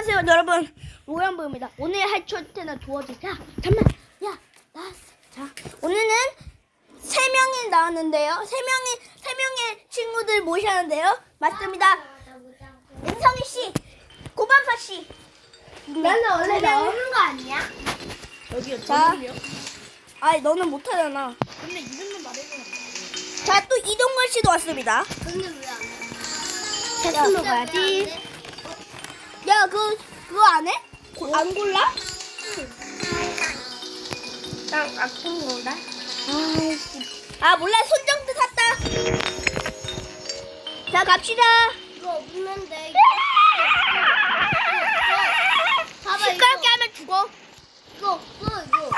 안녕하세요 여러분. 로양부입니다. 오늘 할 도와줘 야 잠만 야 나왔어 자 오늘은 세 명이 나왔는데요. 세 명이 세 명의 친구들 모시는데요. 맞습니다. 은성이 씨 고밤사 씨. 나는 원래 세 명. 나오는 거 아니야? 여기요 자 아이 너는 못하잖아. 근데 이름만 말해주면 자또 이동건 씨도 왔습니다. 근데 왜안 해? 야, 먹어야지. 야 그 그거 안 해? 고- 안 골라? 나 아픈 건가? 아 몰라 손정도 샀다 자 갑시다 이거 없는데. 봐봐 시끄럽게 이거. 하면 죽어 이거 없어 이거.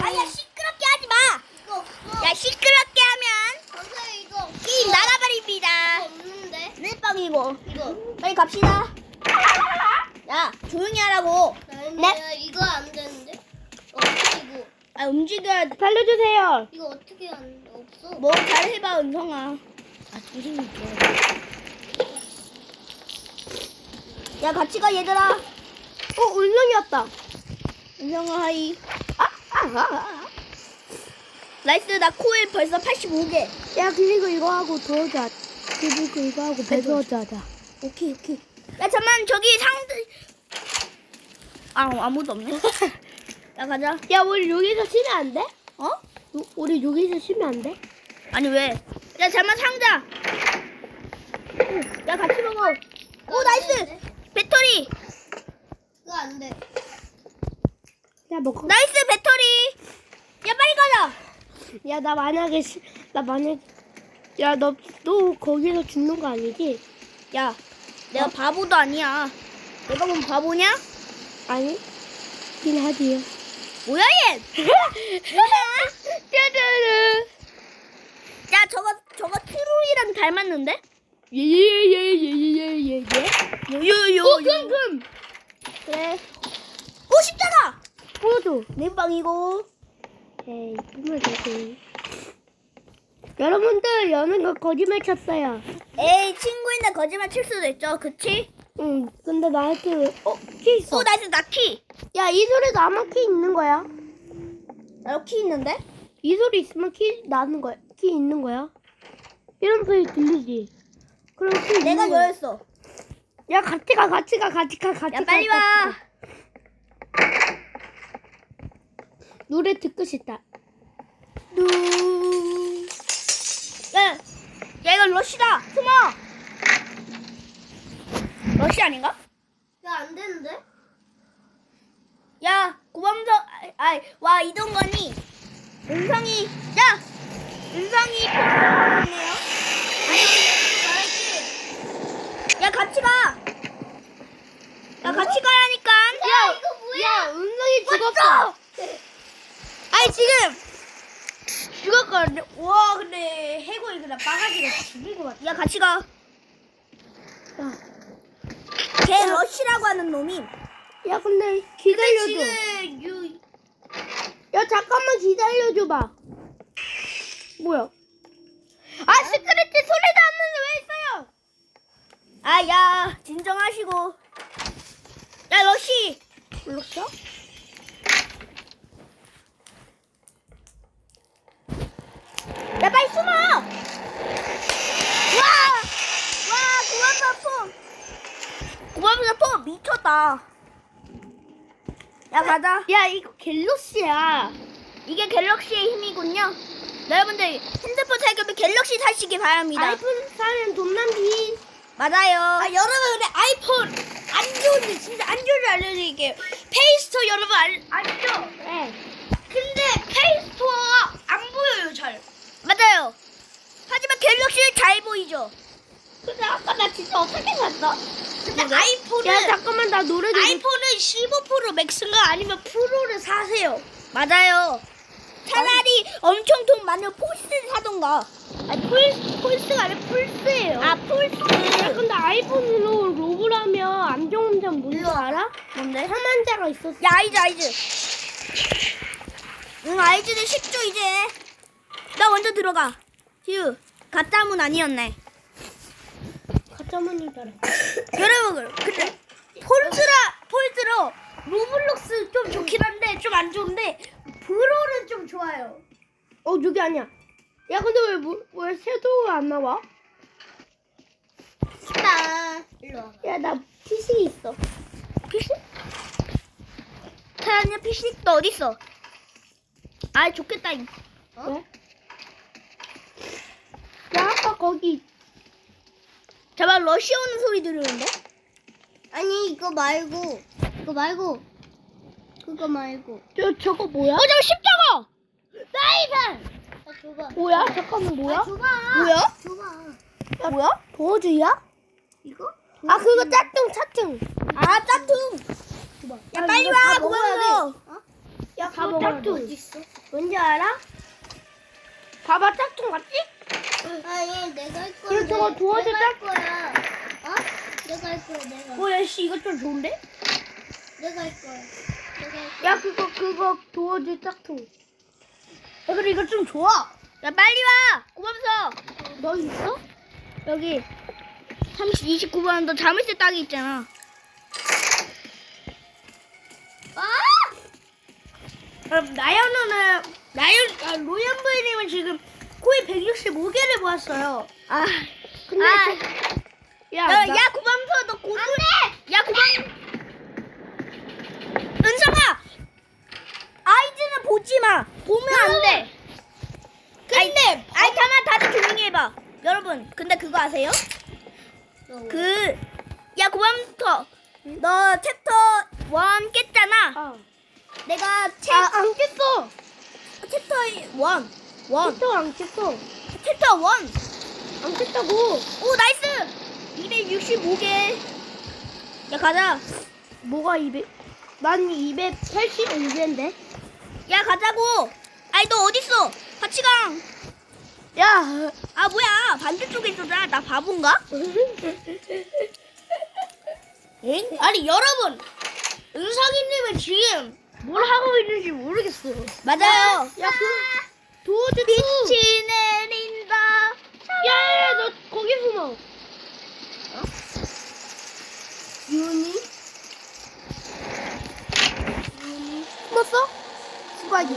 아니야, 아니야 시끄럽게 하지 마. 이거 없어. 야 시끄럽게 하면 선생님 이거 없어. 게임 이거 나가버립니다. 없는데. 넷빵 이고 이거. 빨리 갑시다. 야 조용히 하라고. 네? 이거 안 되는데. 어떻게 이거? 아 움직여야 돼. 살려주세요. 이거 어떻게 안 없어? 뭐 잘해봐 은성아. 아 이름이 뭐야? 야 같이 가 얘들아. 어 은성이 왔다. 은성아 하이. 아, 아, 아, 아. 나이스 나 코에 벌써 85개. 야 그리고 이거 하고 도어자 그리고 이거 하고 배도어자 하자 오케이 오케이. 야 잠만 저기 상들. 아 아무도 없네. 야 가자. 야 우리 여기서 쉬면 안 돼? 어? 요- 우리 여기서 쉬면 안 돼? 아니 왜? 야 잠만 상자. 오, 야 같이 먹어. 오 나이스. 배터리. 이거 안 돼. 야 먹어 나이스 배터리. 야 빨리 가자. 야 나 만약에 시, 나 만약 야너 또 거기서 죽는 거 아니지? 야 내가 바보도 아니야. 내가 뭔 바보냐? 아니 긴 하지요 뭐야 얘? 뭐야? 짜자잔 야 저거 저거 트롤이랑 닮았는데? 예예예예예예예 요요요. 오 금 금 그래. 오 십자가. 포도 내 빵이고. 에이 정말 되지 여러분들 여는 거 거짓말 쳤어요 에이 친구인데 거짓말 칠 수도 있죠. 그치? 응 근데 나한테 어키 있어 오 나이스 나 키. 야 이 소리도 아마 키 있는 거야 나키 있는데? 이 소리 있으면 키 나는 거야. 키 있는 거야. 이런 소리 들리지. 그럼 키 있는 내가 거야. 열었어. 야 같이 가 같이 가 같이 가 같이 야 가. 빨리 같이 와. 가. 노래 듣고 싶다. 뚜. 야, 야 이거 러시다. 숨어. 러시 아닌가? 이거 안 되는데? 야 고범서, 아이 와 이동건이 은성이, 야 은성이 네요 야 같이 가. 야 같이 가라니까. 야 이거 뭐야? 야 은성이 죽었어. 아니 지금 죽었거든요. 와 근데 해골이 그냥 바가지가 죽일 것 같아. 야 같이 가. 걔 러시라고 하는 놈이. 야 근데 기다려줘. 지금 유 야 잠깐만 기다려줘봐. 뭐야? 아 시크릿 소리도 안 나는데 왜 있어요? 아야 진정하시고. 야 러시. 불렀어? 야 빨리 숨어. 와. 와 고맙다 폼. 고맙다 폼 미쳤다. 야 가자. 야 이거 갤럭시야. 이게 갤럭시의 힘이군요. 여러분들 핸드폰 살 거면 갤럭시 사시기 바랍니다. 아이폰 사면 돈 낭비. 맞아요. 아 여러분 근데 아이폰 안 좋은데 진짜 안 좋은 줄 알려드릴게요. 페이스토어 여러분 알, 아시죠? 네. 근데 페이스토어가 안 보여요 잘. 맞아요. 하지만 갤럭시는 잘 보이죠. 근데 아까 나 진짜 어떻게 샀어? 근데 아이폰은 야 잠깐만 나 노래 좀. 아이폰은 15 프로 맥스인가 아니면 프로를 사세요. 맞아요. 차라리 엄청 돈 많은 포스 사던가. 아니 폴 폴스가 아니라 폴스예요. 아 폴스. 야 근데 아이폰으로 로그를 하면 안 좋은 점 뭔지 알아? 뭔데? 사만자가 있었어. 야 아이즈 아이즈. 응 아이즈는 쉽죠 이제. 나 먼저 들어가. 휴 가짜문 아니었네. 점원이 잘해. 여러분, 근데 폴트라 폴트로 로블록스 좀 좋긴 한데 좀 안 좋은데 브로는 좀 좋아요. 어 여기 아니야. 야 근데 왜왜 왜 섀도우가 안 나와? 신나. 일로 와. 야나 피식 있어. 피식? 태연이 피식 너 어디 있어? 아 좋겠다. 이. 어? 야 아빠 거기 잠깐 러시 오는 소리 들리는데? 아니 이거 말고 이거 말고 그거 말고. 저 저거 뭐야? 어 잠깐 십자가. 나이스. 나 줘봐. 뭐야? 잠깐만 뭐야? 아, 줘봐. 뭐야? 줘봐. 뭐야? 도어즈야? 이거? 아 그거 짝퉁 짝퉁. 아 짝퉁. 야 빨리 와 고마워. 야다 그거 짝퉁. 어딨어? 뭔지 알아? 봐봐 짝퉁 맞지? 아니 내가 할 거야. 그럼 저거 도와줘, 내가 할 거야. 어? 내가 할 거야. 내가. 뭐야 씨 이거 좀 좋은데? 내가 할 거야. 내가 할 거야. 야 그거 그거 도어즈 짝퉁. 야 그래 이거 좀 좋아. 야 빨리 와 고맙소. 너 있어? 여기 30, 29번 너 자물쇠 딱이 있잖아. 아! 그럼 나연우는 나연 아, 로연부님은 지금 코에 165개를 모았어요. 아 근데 아. 저- 야, 야, 나- 야 고밤서 너 고수. 야 고밤 은성아! 아이즈는 보지 마. 보면 안 돼. 근데 아이 가만 다들 조용히 해봐. 여러분 근데 그거 아세요? 그야 고밤터 너 챕터 1 깼잖아. 아, 내가 챕 아, 안 깼어. 챕터 1 1 챕터 안 깼어. 챕터 1안 깼다고. 오 나이스 265개 야 가자 뭐가 200? 난 285개인데. 야 가자고 아이 너 어딨어 같이 가아 야. 뭐야 반대쪽에 있었잖아 나 바본가? 엥? 아니 여러분 은성이님은 지금 뭘 하고 있는지 모르겠어요 맞아요 야, 그 투. 빛이 내린다 야, 야, 너 거기 숨어. 윤이? 숨었어? 수박이.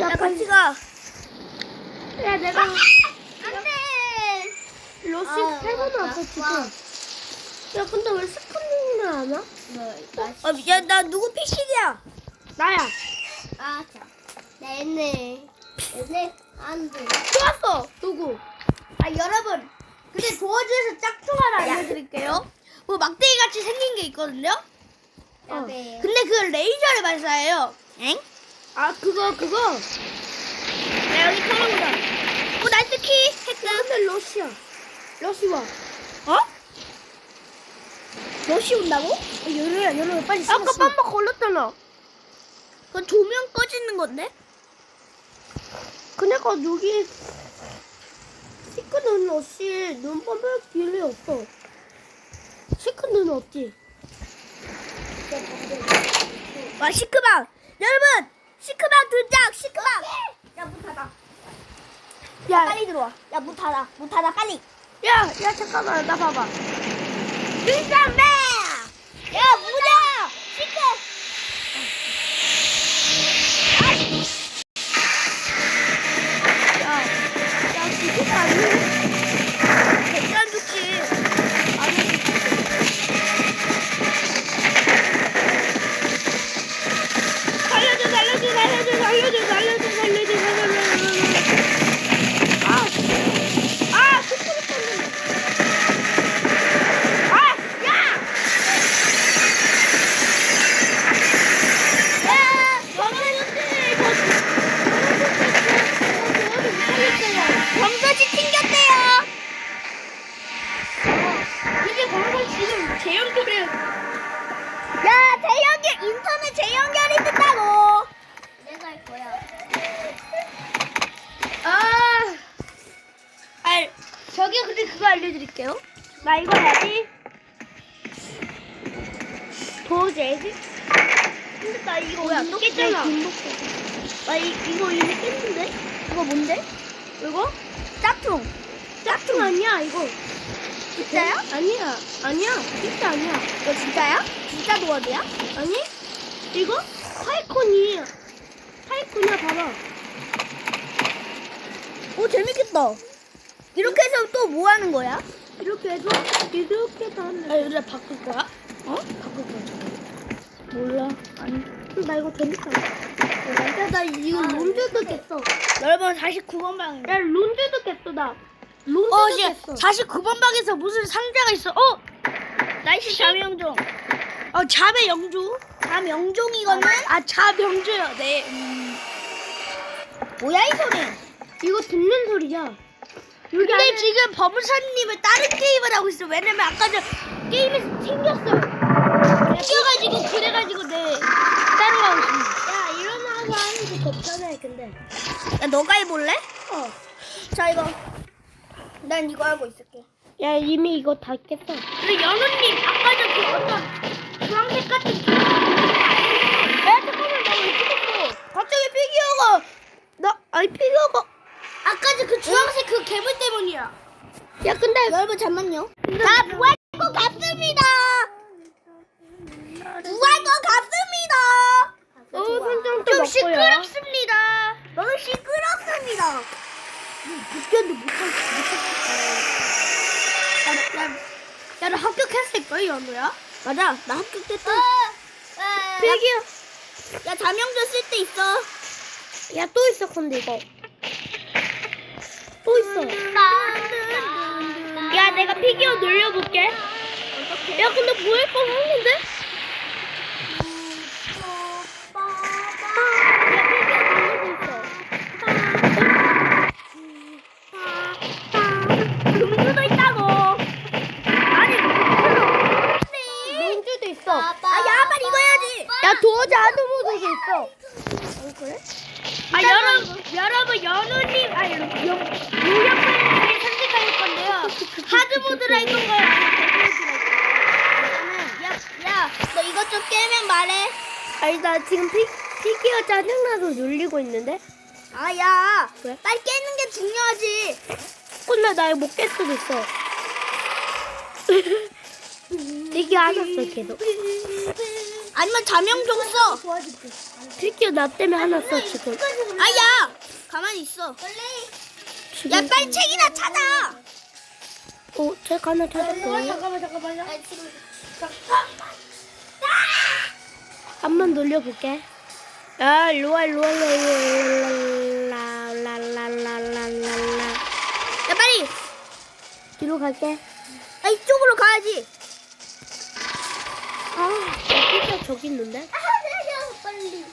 야 야, 같이 가 야, 내가 안돼 로시 아, 세번 맞다. 왔어 지금. 와. 야, 근데 왜 스펀지는 안 와? 어, 야, 나 누구 피식이야? 나야. 아, 자. 내내. 내내. 안 돼. 또 왔어. 누구? 아, 여러분. 근데 도어즈에서 짝퉁 하나 알려드릴게요. 뭐 막대기 같이 생긴 게 있거든요? 어. 네. 근데 그 레이저를 발사해요. 엥? 아, 그거 그거. 야, 여기 털어보자. 어, 나이스 키! 야, 했다. 근데 러시야. 러시 와. 어? 러시 온다고? 어, 열어야, 열어야. 빨리 아까 깜빡 걸렸잖아. 그건 조명 꺼지는 건데? 그니까 여기 시크는 러시 눈법을 길이 없어. 시크는 없지. 와, 시크방! 여러분! 시크방 등장! 시크방! 야, 문 닫아. 야, 빨리 들어와. 야, 문 닫아. 문 닫아, 빨리. 야, 야, 잠깐만, 나 봐봐. 등장배! 야, 무자! 나 이거 뭐야, 이거 또 깼잖아. 왜나 이, 이거 이미 깼는데? 그거 뭔데? 이거? 짝퉁. 짝퉁 아니야, 이거. 진짜요? 아니야, 아니야. 진짜 아니야. 이거 진짜야? 진짜 도어즈야? 아니? 이거? 파이콘이. 파이콘이야, 봐봐. 오 재밌겠다. 이렇게 해서 또 뭐 하는 거야? 이렇게 해서 이렇게 다 하는 아 여기다 바꿀 거야? 어? 바꿀 거야. 몰라. 아니. 나 이거 재밌다. 야, 나 이거 론드도 깼어. 여러분 49번 방입니다. 야, 론드도 깼어, 나. 론드도 어, 이제 깼어. 49번 방에서 무슨 상자가 있어. 어, 나이스 자명종. 어 자매 영주. 자명종이거든. 아 자명주요. 네. 음. 뭐야 이 소리? 이거 듣는 소리야. 여기 근데 안에 지금 범사님은 다른 게임을 하고 있어. 왜냐면 아까 전 게임에서 튕겼어요. 튕겨가지고 그래가지고 네 다른 거 하고 있습니다. 야, 일어나서 덥잖아, 근데. 야 너가 해볼래? 어. 자 이거. 난 이거 하고 있을게. 야, 이미 이거 다 깼어. 근데 연우님 아까 전 그 어떤 주황색 같은 게- 야 잠깐만 나왜 죽었어? 갑자기 피규어가 나 아니 피규어가 아까 전 그 주황색 그 괴물 때문이야. 야, 근데 여러분 잠만요. 자 부활 것 같습니다. 부활 것 같습니다. 어, 또 좀. 시끄럽습니다. 너는 시끄럽습니다. 느꼈는데 못할 야, 야, 야, 너 합격했을 걸, 연우야? 맞아 나 합격됐다. 필기야. 야 자명조 쓸때 있어. 야, 또 있어, 근데 이거. 또 있어. 야, 내가 피규어 늘려볼게. 야, 근데 뭐할 거 하는데? 도어지 아드모드도 있어. 아, 여러분, 여러분, 연우님, 아니, 요, 요령분들이 선택할 건데요. 하드모드라 할 건가요? 야, 야, 너 이것 좀 깨면 말해. 아니, 나 지금 피, 피규어 짜증나서 눌리고 있는데? 아, 야. 왜? 빨리 깨는 게 중요하지. 근데 나 이거 못깰 수도 있어. 피규어 안 왔어, 계속. 아니면 자명종 써. 피규어 나 때문에 안 왔어, 지금. 아, 야. 가만히 있어. 야, 지금. 빨리 책이나 찾아. 어, 책 하나 찾았고요. 잠깐만, 잠깐만요. 한번 와, 일로 와, 일로 와, 일로 와, 라라라라라라라. 야, 빨리. 뒤로 갈게. 야, 이쪽으로 가야지. 아, 피규어 저기 있는데? 빨리.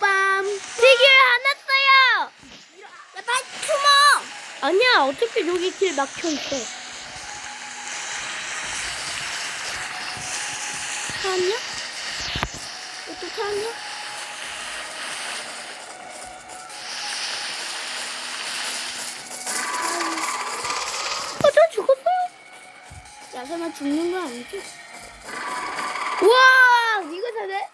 빰. 피규어 안 왔어요! 야, 빨리 숨어. 아니야, 어차피 여기 길 막혀 있어. 찾았냐? 이쪽 찾았냐? 어, 저 죽었어요. 야, 설마 죽는 거 아니지? 우와, 이거 사네?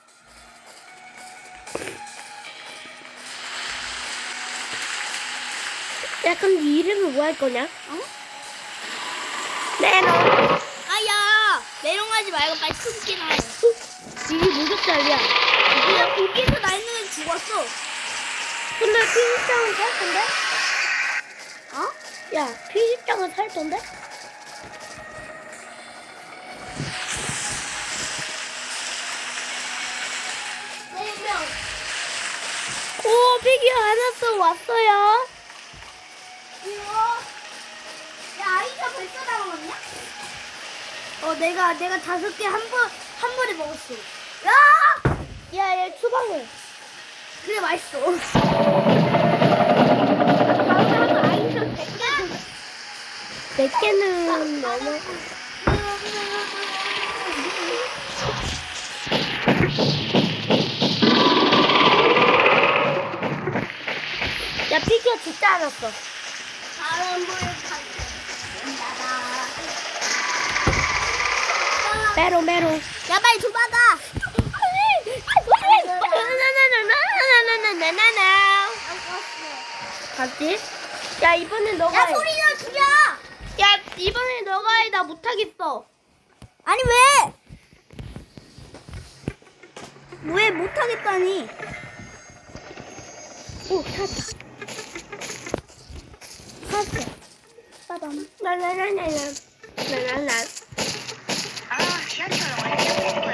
야, 그럼 네 이름은 뭐 할 거냐? 어? 네너. 아, 야. 메롱하지 말고 빨리 숨기나 해. 이게 무섭다리야. 그냥 거기서 나 있는 애 죽었어. 근데 피식장은 살 건데? 어? 야, 피식장은 살 건데? 피규어 하나 왔어요. 이거. 야, 아이가 벌써 나왔냐? 어, 내가, 내가 다섯 개 한 번, 한 번에 먹었어. 야! 야, 얘 추방을. 그래, 맛있어. 몇 개는 너무. 피규어 진짜 안 왔어. 바람을 타고 메로, 메로. 야, 빨리 도망가! 나나나나나나나나나나나. 갔지? 야, 이번엔 너가 야, 해. 소리나 줄여! 야, 이번엔 너가 해. 나 못하겠어. 아니, 왜? 왜 못하겠다니? 오, 찾았다. Pasta. Babam. Ben ben ben ben. Ben ben ben. Ah, şarkı var.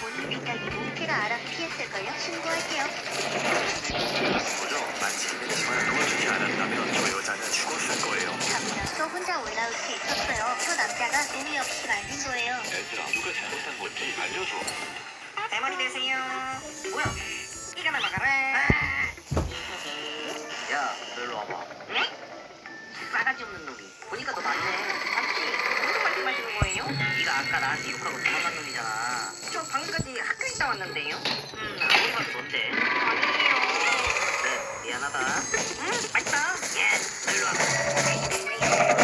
본인 생각이 몸개가 알아서 피했을걸요? 신고할게요. 뭐죠? 만지긴 했지만 도와주지 않았다면 저 여자는 죽었을 거예요. 잡으면서 혼자 올라올 수 있었어요. 그 남자가 동의 없이 만진 거예요. 얘들아, 누가 잘못한 건지 알려줘. 대머리 되세요. 뭐야? 이가 넘어가라. 야, 일로 와봐. 네? 싸가지 없는 놈이. 보니까 너 맞네. 맞지? 무슨 말씀하시는 거예요? 네가 아까 나한테 욕하고 도망간 놈이잖아. 저 방금까지 학교 있다 왔는데요. 음, 봐도 넌데. 아니에요. 그래, 미안하다. 응, 맛있다. 예, 일로 와.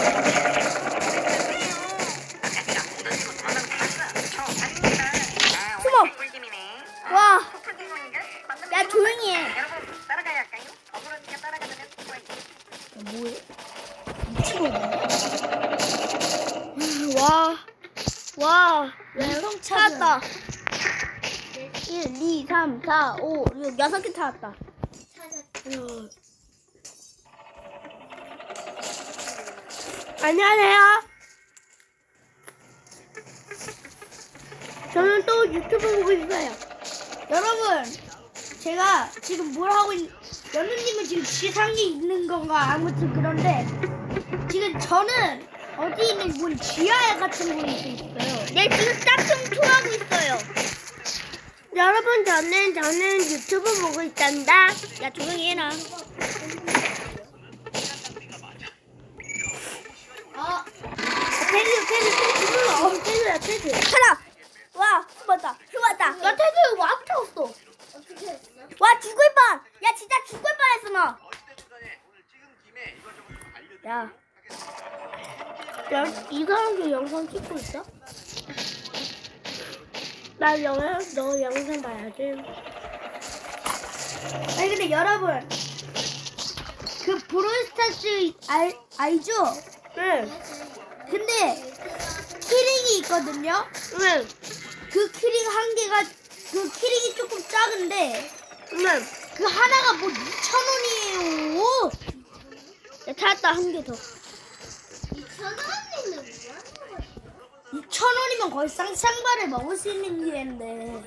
6, 6개 찾았다. 안녕하세요. 저는 또 유튜브 보고 있어요. 여러분, 제가 지금 뭘 하고 있, 연우님은 지금 지상에 있는 건가 아무튼 그런데 지금 저는 어디 있는 문 지하에 같은 곳에 있어요. 네, 지금 짝퉁 투하고 있어요. 여러분 저는 저는 유튜브 보고 있단다. 야, 조용히 해라. 아, 테드, 테드, 테드, 어, 테드야, 테드. 하나, 와, 숨었다, 숨었다. 야, 테드 와 태웠어. 와, 죽을 뻔. 야, 진짜 죽을 뻔했어 너. 야, 야, 이 사람도 영상 찍고 있어? 나 영상 너 영상 봐야지. 아니 근데 여러분, 그 브롤스타즈 알 알죠? 응. 근데 키링이 있거든요. 응. 그 키링 한 개가 그 키링이 조금 작은데 응. 그 하나가 뭐 2천 원이에요. 야, 찾았다, 한 개 더. 2 천 원이면 거의 쌍쌍바를 먹을 수 있는 기회인데.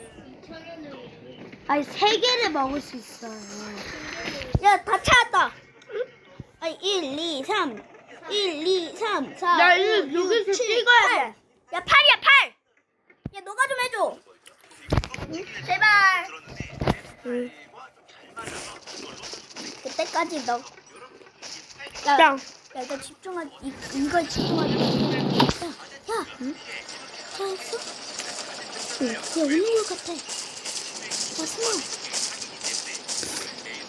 아니 세 개를 먹을 수 있어요. 야, 다 찾았다. 아니, 1, 2, 3. 1, 2, 3, 4. 야, 5, 이거 6, 여기서 7, 찍어야 8. 돼. 야, 8이야, 8. 야, 너가 좀 해줘. 제발. 응. 그때까지 너. 야, 짱. 야 일단 집중하 이 이걸 집중하자. 야, 야, 응? 찾았어? 응, 야 있는 것 같아. 야 숨어.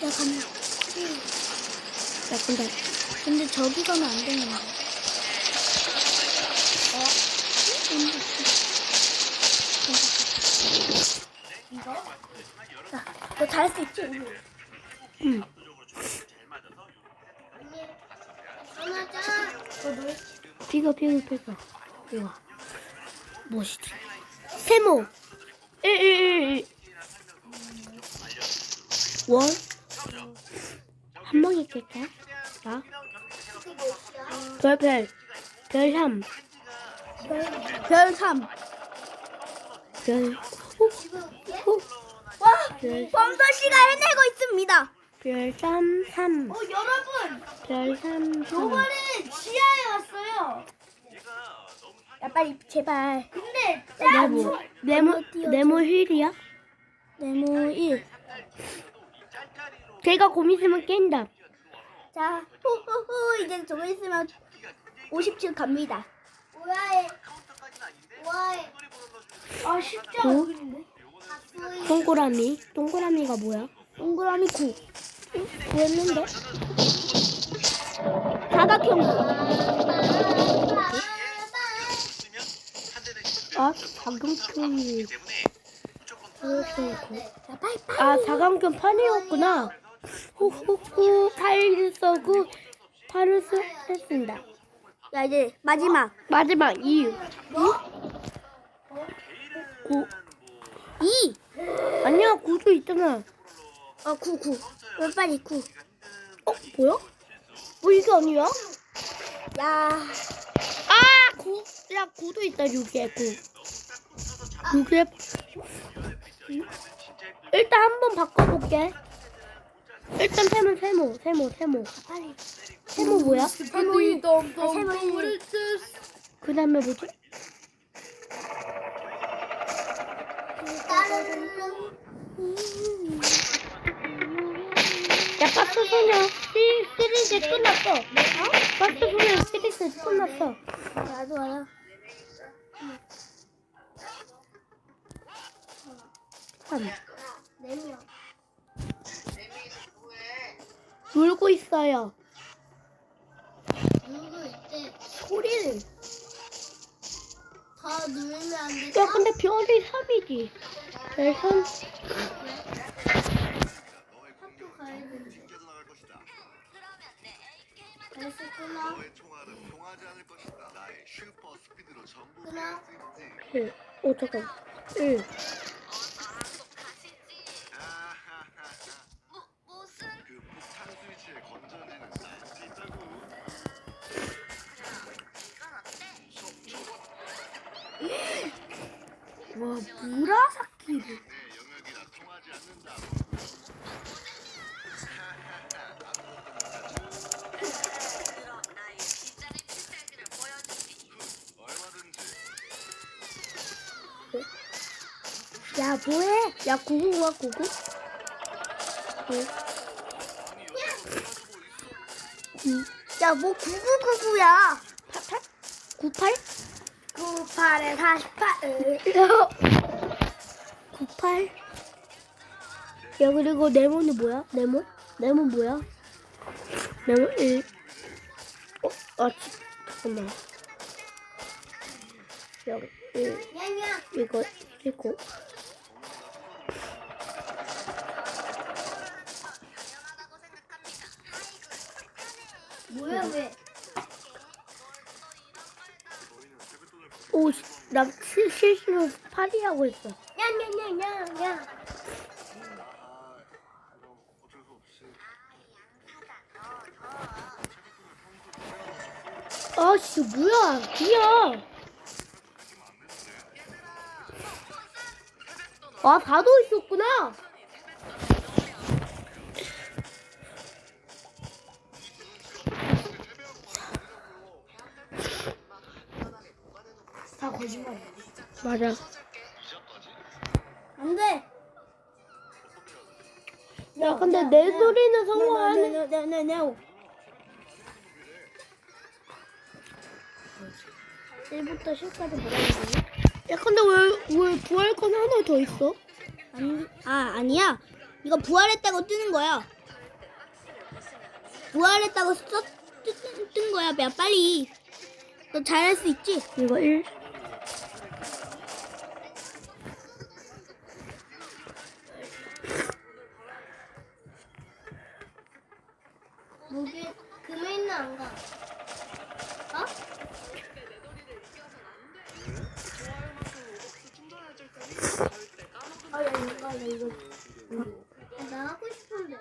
야 가면. 야 근데 근데 저기 가면 안 되는데. 어? 응? 이거? 야, 너 잘할 수 있지? 응. 피가 피가 피가. 우와. 멋있지. 세모. 111. 원. 한 방에 깰까? 나. 별, 별. 별 3. 별 3. 별. 호. 와, 별, 범서 씨가 해내고 있습니다. 별 3, 3. 어, 여러분, 별 3, 3. 저번에 지하에 왔어요. 야, 빨리 제발. 근데 네모. 네모, 네모 휠이야? 네모 1. 걔가 곰 있으면 깬다. 자, 후후후 이제 조금 있으면 50층 갑니다. 우아해. 우아해. 아, 쉽지 어? 않은데. 동그라미. 동그라미가 뭐야? 동그라미 9. 구했는데? 사각형. 아, 빨리 아, 사강편 판이었구나. 후후후, 타일서구, 파르스 했습니다. 야 이제 마지막 마지막 이유. 구, 이. 아니야, 구도 있잖아. 어, 구, 구. 왜 빨리 구. 어, 뭐야? 뭐 이게 아니야? 야, 아, 구, 야, 구도 있다, 여기에, 구. 여기에. 일단 한번 바꿔볼게. 일단 세모, 세모, 세모, 세모. 빨리. 세모 뭐야? 세모 이. 아, 세모 이. 그 다음에 뭐지? 야, 박스 소녀 시- 시리즈 끝났어. 어? 박스 소녀 시리즈 끝났어. 나도 알아. 놀고 있어요. 누구 있대? 소리를. 더 누르면 안 돼. 야, 근데 별이 3이지. 별선 그래서 끊어. 너의 총알은 통하지 않을 것이다. 나의 슈퍼 스피드로 전부 끊어. 할수 있지. 1. 오, 잠깐. 1. 그 폭탄 스위치에 건전지는 쌓여져 있다고. 와, 무라사키를. 내 영역이라 통하지 않는다. 얼마든지. 야, 뭐해? 야, 구구가 구구? 야, 뭐 9999야. 88? 98? 98에 48. 98? 야, 그리고 네모는 뭐야? 네모? 네모 뭐야? 네모 1. 어, 아, 지- 잠깐만. 1. 야야. 이거, 이거. 뭐야 왜? 오, 씨, 나 실, 실수로 파리 하고 있어. 없이. 아, 씨, 뭐야. 비야. 아, 다도 있었구나. 거짓말. 맞아. 안 돼. 야, 근데 내 소리는 성공하네. 네네네네. 1부터 10까지 뭐라고 야, 근데 왜, 왜 부활 건 하나 더 있어? 아니, 아, 아니야. 이거 부활했다고 뜨는 거야. 부활했다고 써, 뜬, 뜬 거야. 야, 빨리. 너 잘할 수 있지? 이거 1. 야, 이거, 나 하고 싶은데.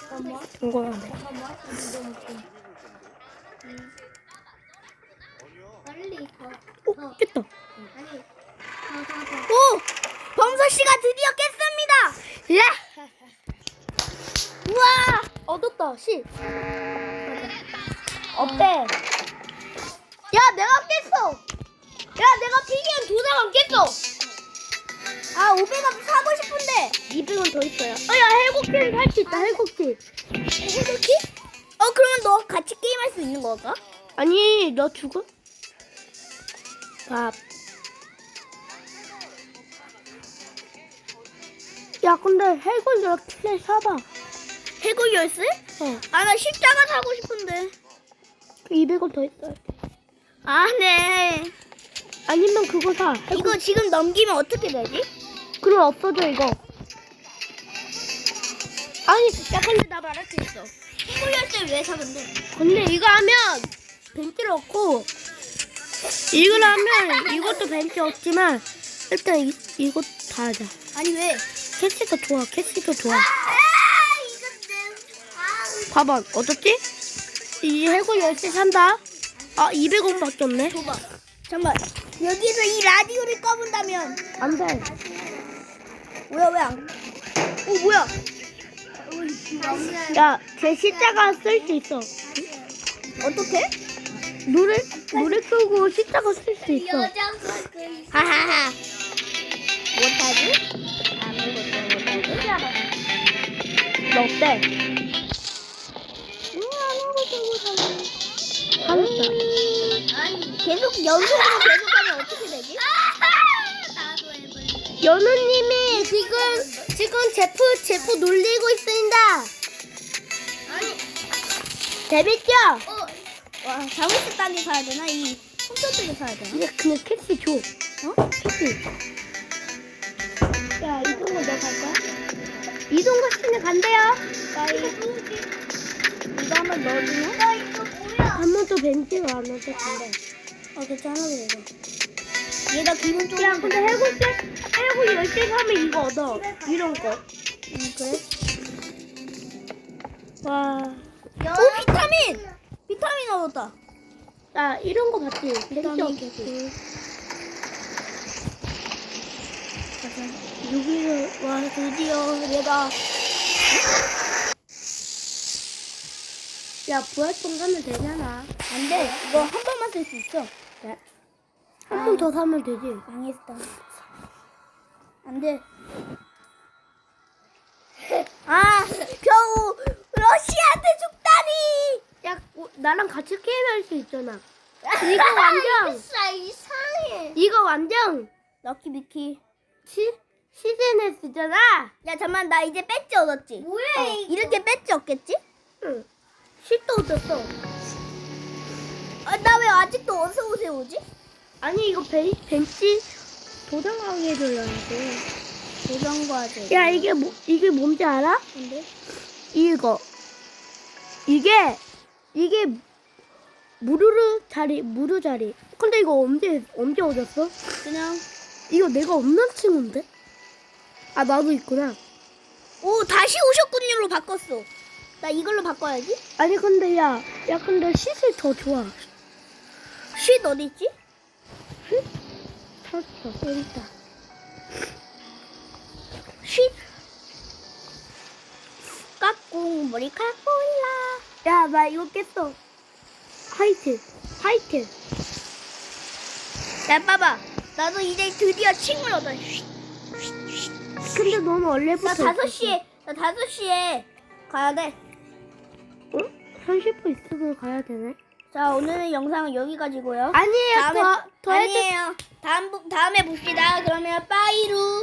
잠깐만. 이거 안 돼. 잠깐만. 빨리 더. 어, 깼다. 아니. 더. 오! 범서 씨가 드디어 깼습니다! 야! 우와! 얻었다, 씨. 있다, 해곡길. 해볼게? 어, 그러면 너 같이 게임할 수 있는 거가? 아니, 너 죽어? 밥. 야, 근데 해골 열쇠 사봐. 해골 열쇠? 어, 아, 나 십자가 사고 싶은데. 그 200원 더 있어요. 아, 네. 아니면 그거 사. 이거 지금 넘기면 어떻게 되지? 그럼 없어져 이거. 아니, 야 근데 나 말할 수 있어. 친구 열쇠 왜사 근데? 근데 이거 하면 벤치를 얻고 이걸 하면 이것도 벤치 없지만 일단 이, 이거 다 하자. 아니 왜? 캐시가 좋아. 캐시가 좋아. 봐봐. 어떻지? 이 해골 열쇠 산다. 아 200원밖에 없네. 줘봐. 잠깐. 여기서 이 라디오를 꺼본다면 안 돼. 뭐야 왜 안? 오 뭐야? 야, 제 십자가 쓸 수 있어. 어떻게? 노래 노래 끄고 십자가 쓸 수 있어. 하하하. 못하지? 아무것도 못하지? 너 어때? 하겠다. 아니 계속 연속으로 계속하면 어떻게 되지? 연우님이 지금 지금 제프 제프 놀리고 있습니다. 재밌죠? 와 자물쇠 딸기 사야 되나? 이 홈쇼핑을 사야 되나? 이제 그냥 캐시 줘. 어? 캐시. 야 이동거 너갈 거야? 이동거 씨는 간대요. 나 이거 이거 한번 넣어주면? 나 이거 뭐야? 한 번도 벤치가 안 간대. 아 괜찮아 그래 이거. 얘가 기분 좋은 야 근데 해골 때 해골 열쇠 사면 이거 얻어. 이런 거. 응 그래? 와. 오 비타민! 비타민 얻었다. 나 이런 거 봤지? 비타민 없지. 여기서 와 드디어 얘가 야 부활동 가면 되잖아. 안돼 이거 한 번만 쓸 수 있어. 한 번 더 사면 되지. 망했다. 안 돼. 아 겨우 러시아한테 죽다니. 야, 어, 나랑 같이 게임할 수 있잖아. 이거 완전, 진짜 이상해. 이거 완전 럭키 비키. 시, 시즌에스잖아. 야 잠만 나 이제 배지 얻었지. 뭐야 이거? 이렇게 배지 얻겠지? 응. 시도 얻었어. 아, 나 왜 아직도 어서 오세요 오지? 아니, 이거 벤, 벤치 도장하게 해주려는데. 도전과제. 야, 이게 뭐, 이게 뭔지 알아? 근데 이거. 이게, 이게 무르르 자리, 무르 자리. 근데 이거 언제, 언제 얻었어? 그냥 이거 내가 없는 친구인데? 아, 나도 있구나. 오 다시 오셨군요로 바꿨어. 나 이걸로 바꿔야지. 아니, 근데 야, 야, 근데 시슬 더 좋아. 쉿 어디 있지? 찾았어. 여기 있다. 쉿. 깍꿍 머리카락 올라. 야, 나 이거 깼어. 화이트. 화이트. 야 봐봐. 나도 이제 드디어 친구를 얻어. 근데 너는 원래부터. 나 다섯 시에 나 다섯 시에 가야 돼. 어? 30분 있으면 가야 되네. 자 오늘은 영상은 여기까지고요. 아니에요. 다음에 더, 더 아니에요. 다음 부- 다음에 봅시다. 그러면 빠이루.